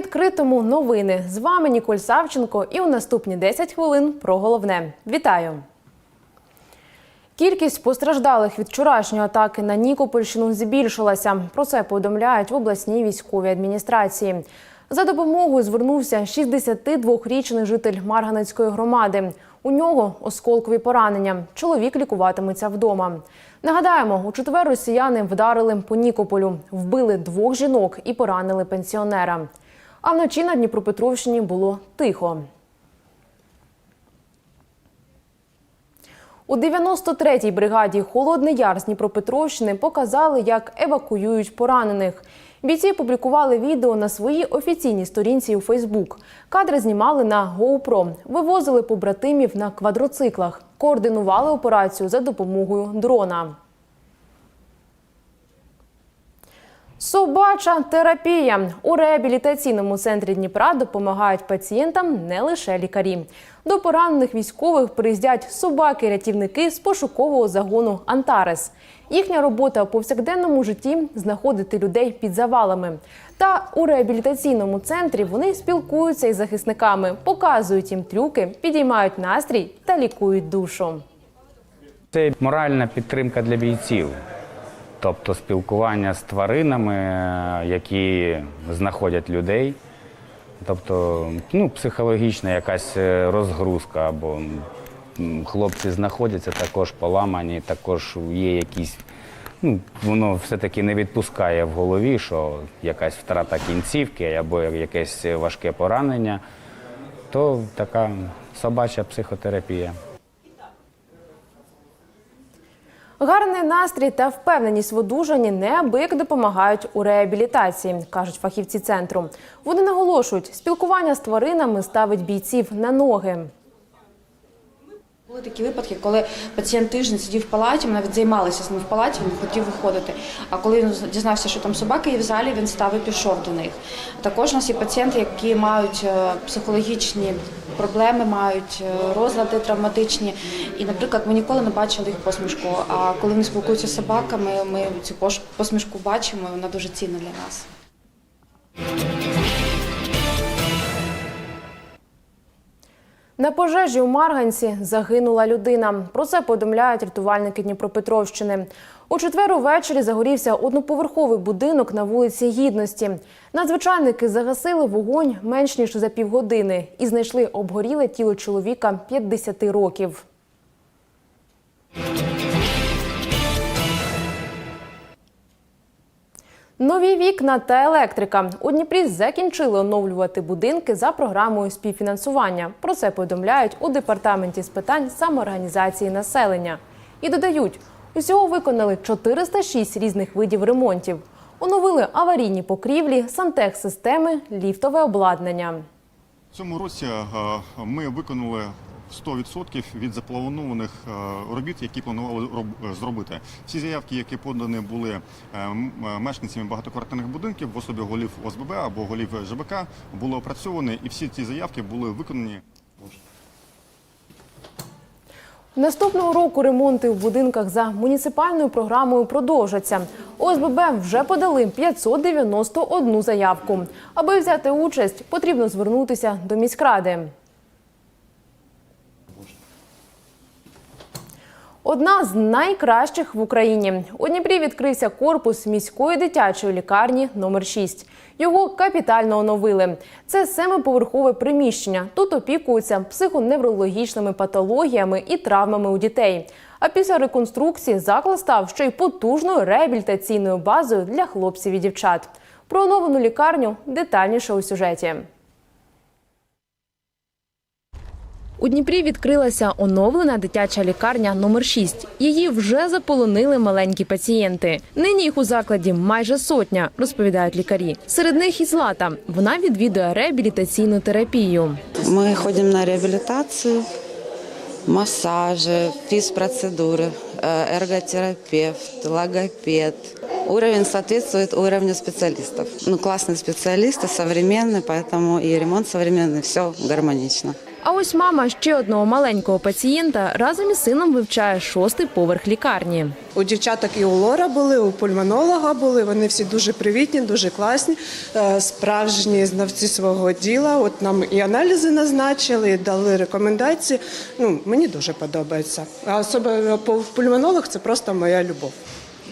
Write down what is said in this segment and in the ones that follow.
Відкритому новини з вами Ніколь Савченко. І у наступні 10 хвилин про головне. Вітаю! Кількість постраждалих від вчорашньої атаки на Нікопольщину збільшилася. Про це повідомляють в обласній військовій адміністрації. За допомогою звернувся 62-річний житель Марганецької громади. У нього осколкові поранення. Чоловік лікуватиметься вдома. Нагадаємо, у четвер росіяни вдарили по Нікополю, вбили двох жінок і поранили пенсіонера. А вночі на Дніпропетровщині було тихо. У 93-й бригаді Холодний Яр з Дніпропетровщини показали, як евакуюють поранених. Бійці публікували відео на своїй офіційній сторінці у Фейсбук. Кадри знімали на GoPro, вивозили побратимів на квадроциклах, координували операцію за допомогою дрона. Собача терапія у реабілітаційному центрі Дніпра допомагають пацієнтам не лише лікарі. До поранених військових приїздять собаки-рятівники з пошукового загону Антарес. Їхня робота у повсякденному житті знаходити людей під завалами. Та у реабілітаційному центрі вони спілкуються із захисниками, показують їм трюки, підіймають настрій та лікують душу. Це моральна підтримка для бійців, тобто спілкування з тваринами, які знаходять людей. Тобто, ну, психологічна якась е, розгрузка, або хлопці знаходяться також поламані, також є якісь. Ну, воно все-таки не відпускає в голові, що якась втрата кінцівки або якесь важке поранення, то така собача психотерапія. Гарний настрій та впевненість в одужанні неабияк допомагають у реабілітації, кажуть фахівці центру. Вони наголошують, спілкування з тваринами ставить бійців на ноги. Були такі випадки, коли пацієнт тиждень сидів в палаті, ми навіть займалися з ним в палаті, він хотів виходити. А коли він дізнався, що там собаки є в залі, він став і пішов до них. Також у нас є пацієнти, які мають е, психологічні проблеми, мають е, розлади травматичні. І, наприклад, ми ніколи не бачили їх посмішку. А коли вони спілкуються з собаками, ми цю посмішку бачимо, і вона дуже цінна для нас. На пожежі у Марганці загинула людина. Про це повідомляють рятувальники Дніпропетровщини. У четвер увечері загорівся одноповерховий будинок на вулиці Гідності. Надзвичайники загасили вогонь менш ніж за півгодини і знайшли обгоріле тіло чоловіка 50 років. Нові вікна та електрика у Дніпрі закінчили оновлювати будинки за програмою співфінансування. Про це повідомляють у департаменті з питань самоорганізації населення. І додають, усього виконали 406 різних видів ремонтів. Оновили аварійні покрівлі, сантехсистеми, ліфтове обладнання. В цьому році е, ми виконали 100% від запланованих е, робіт, які планували роб- зробити. Всі заявки, які подані були е, е, мешканцями багатоквартирних будинків в особі голів ОСББ або голів ЖБК, були опрацьовані, і всі ці заявки були виконані. Наступного року ремонти в будинках за муніципальною програмою продовжаться. ОСББ вже подали 591 заявку. Аби взяти участь, потрібно звернутися до міськради. Одна з найкращих в Україні. У Дніпрі відкрився корпус міської дитячої лікарні номер 6 Його капітально оновили. Це семиповерхове приміщення. Тут опікуються психоневрологічними патологіями і травмами у дітей. А після реконструкції заклад став ще й потужною реабілітаційною базою для хлопців і дівчат. Про оновлену лікарню детальніше у сюжеті. У Дніпрі відкрилася оновлена дитяча лікарня номер 6 Її вже заполонили маленькі пацієнти. Нині їх у закладі майже сотня, розповідають лікарі. Серед них і Злата. Вона відвідує реабілітаційну терапію. Мы ходим на реабилитацию, массажи, физпроцедуры, э, эрготерапевт, логопед. Уровень соответствует уровню специалистов. Ну, классные специалисты, современные, поэтому и ремонт современный, все гармонично. А ось мама ще одного маленького пацієнта разом із сином вивчає шостий поверх лікарні. У дівчаток і у Лора були, у пульмонолога були. Вони всі дуже привітні, дуже класні, е, справжні знавці свого діла. От нам і аналізи назначили, і дали рекомендації. Ну мені дуже подобається. А особливо пульмонолог це просто моя любов.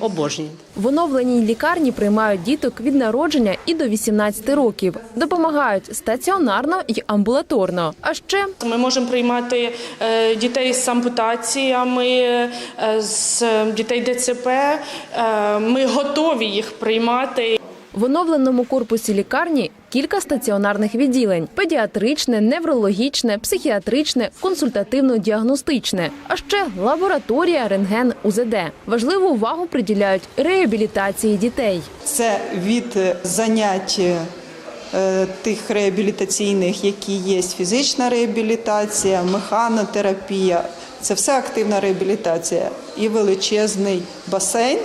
Обожнюю. В оновленій лікарні приймають діток від народження і до 18 років. Допомагають стаціонарно і амбулаторно. А ще Ми можемо приймати е, дітей з ампутаціями, е, з дітей ДЦП. Е, Ми готові їх приймати. В оновленому корпусі лікарні кілька стаціонарних відділень: педіатричне, неврологічне, психіатричне, консультативно-діагностичне, а ще лабораторія, рентген, УЗД. Важливу увагу приділяють реабілітації дітей. Це від е, занять е, тих реабілітаційних, які є фізична реабілітація, механотерапія. Це все активна реабілітація і величезний басейн.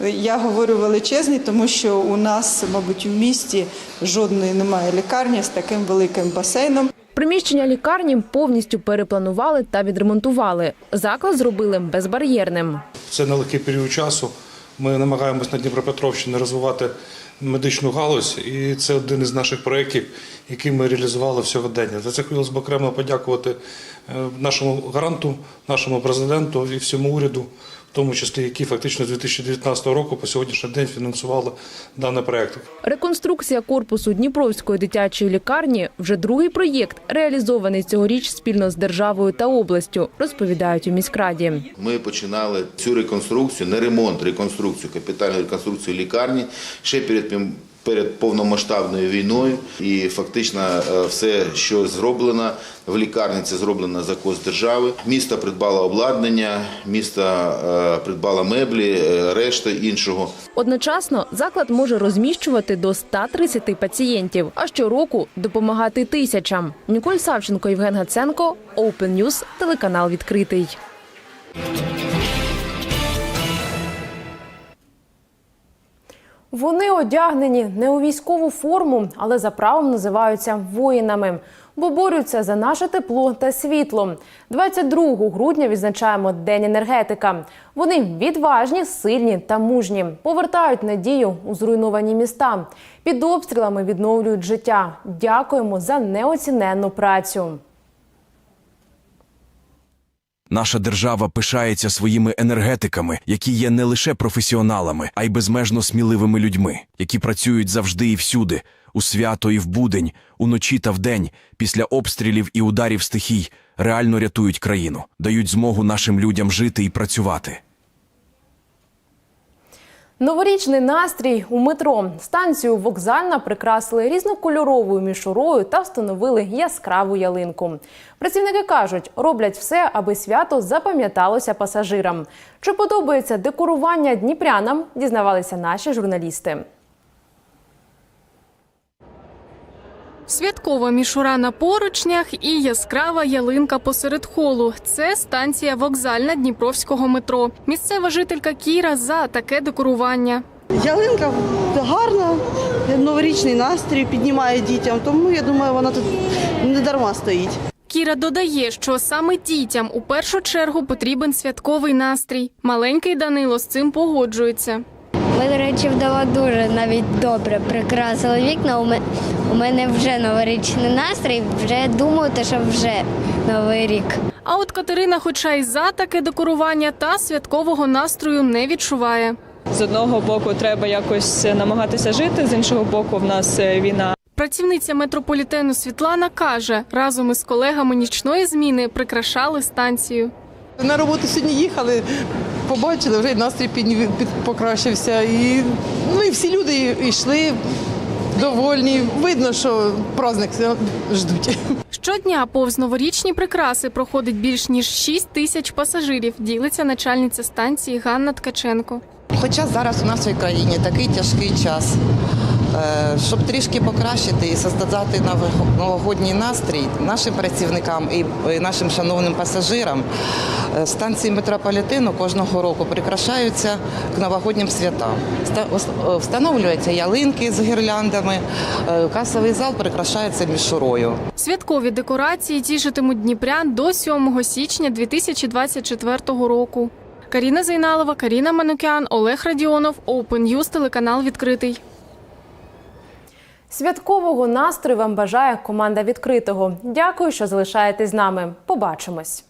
Я говорю величезний, тому що у нас, мабуть, у місті жодної немає лікарні з таким великим басейном. Приміщення лікарні повністю перепланували та відремонтували. Заклад зробили безбар'єрним. Це нелегкий період часу. Ми намагаємось на Дніпропетровщині розвивати медичну галузь, і це один із наших проєктів, який ми реалізували в сьогодення. За це хотілося б окремо подякувати е, нашому гаранту, нашому президенту і всьому уряду, в тому числі, які фактично з 2019 року по сьогоднішній день фінансували даний проект. Реконструкція корпусу Дніпровської дитячої лікарні вже другий проєкт, реалізований цьогоріч спільно з державою та областю, розповідають у міськраді. Ми починали цю реконструкцію, не ремонт, реконструкцію, капітальну реконструкцію лікарні ще перед пім- перед повномасштабною війною. І фактично е, все, що зроблено в лікарні, це зроблено за кошт держави. Місто придбало обладнання, місто е, придбало меблі, е, решта іншого. Одночасно заклад може розміщувати до 130 пацієнтів, а щороку допомагати тисячам. Ніколь Савченко, Євген Гаценко, Open News, телеканал відкритий. Вони одягнені не у військову форму, але за правом називаються воїнами, бо борються за наше тепло та світло. 22 грудня відзначаємо День енергетика. Вони відважні, сильні та мужні, повертають надію у зруйновані міста. Під обстрілами відновлюють життя. Дякуємо за неоціненну працю. Наша держава пишається своїми енергетиками, які є не лише професіоналами, а й безмежно сміливими людьми, які працюють завжди і всюди, у свято і в будень, уночі та вдень, після обстрілів і ударів стихій, реально рятують країну, дають змогу нашим людям жити і працювати. Новорічний настрій у метро. Станцію вокзальна прикрасили різнокольоровою мішурою та встановили яскраву ялинку. Працівники кажуть, роблять все, аби свято запам'яталося пасажирам. Чи подобається декорування дніпрянам? Дізнавалися наші журналісти. Святкова мішура на поручнях і яскрава ялинка посеред холу. Це станція вокзальна Дніпровського метро. Місцева жителька Кіра за таке декорування. Ялинка гарна, новорічний настрій піднімає дітям, тому я думаю, вона тут не дарма стоїть. Кіра додає, що саме дітям у першу чергу потрібен святковий настрій. Маленький Данило з цим погоджується. Ми, до речі, вдома дуже навіть добре прикрасили вікна. У мене вже новорічний настрій, вже думаю, що вже новий рік. А от Катерина, хоча й за таке декорування, та святкового настрою не відчуває. З одного боку треба якось намагатися жити, з іншого боку, в нас е, війна. Працівниця метрополітену Світлана каже, разом із колегами нічної зміни прикрашали станцію. На роботу сьогодні їхали, побачили, вже й настрій покращився. І, ну, і всі люди йшли довольні. Видно, що праздник ждуть. Щодня повз новорічні прикраси проходить більш ніж 6 тисяч пасажирів, ділиться начальниця станції Ганна Ткаченко. Хоча зараз у нас в країні такий тяжкий час. Е, Щоб трішки покращити і создати ново- новогодній настрій нашим працівникам і нашим шановним пасажирам, е, станції метрополітену кожного року прикрашаються к новогоднім святам. Е, Встановлюються ялинки з гірляндами, касовий зал прикрашається мішурою. Святкові декорації тішитимуть дніпрян до 7 січня 2024 року. Каріна Зайналова, Каріна Манукян, Олег Радіонов, Open News, телеканал відкритий. Святкового настрою вам бажає команда відкритого. Дякую, що залишаєтесь з нами. Побачимось.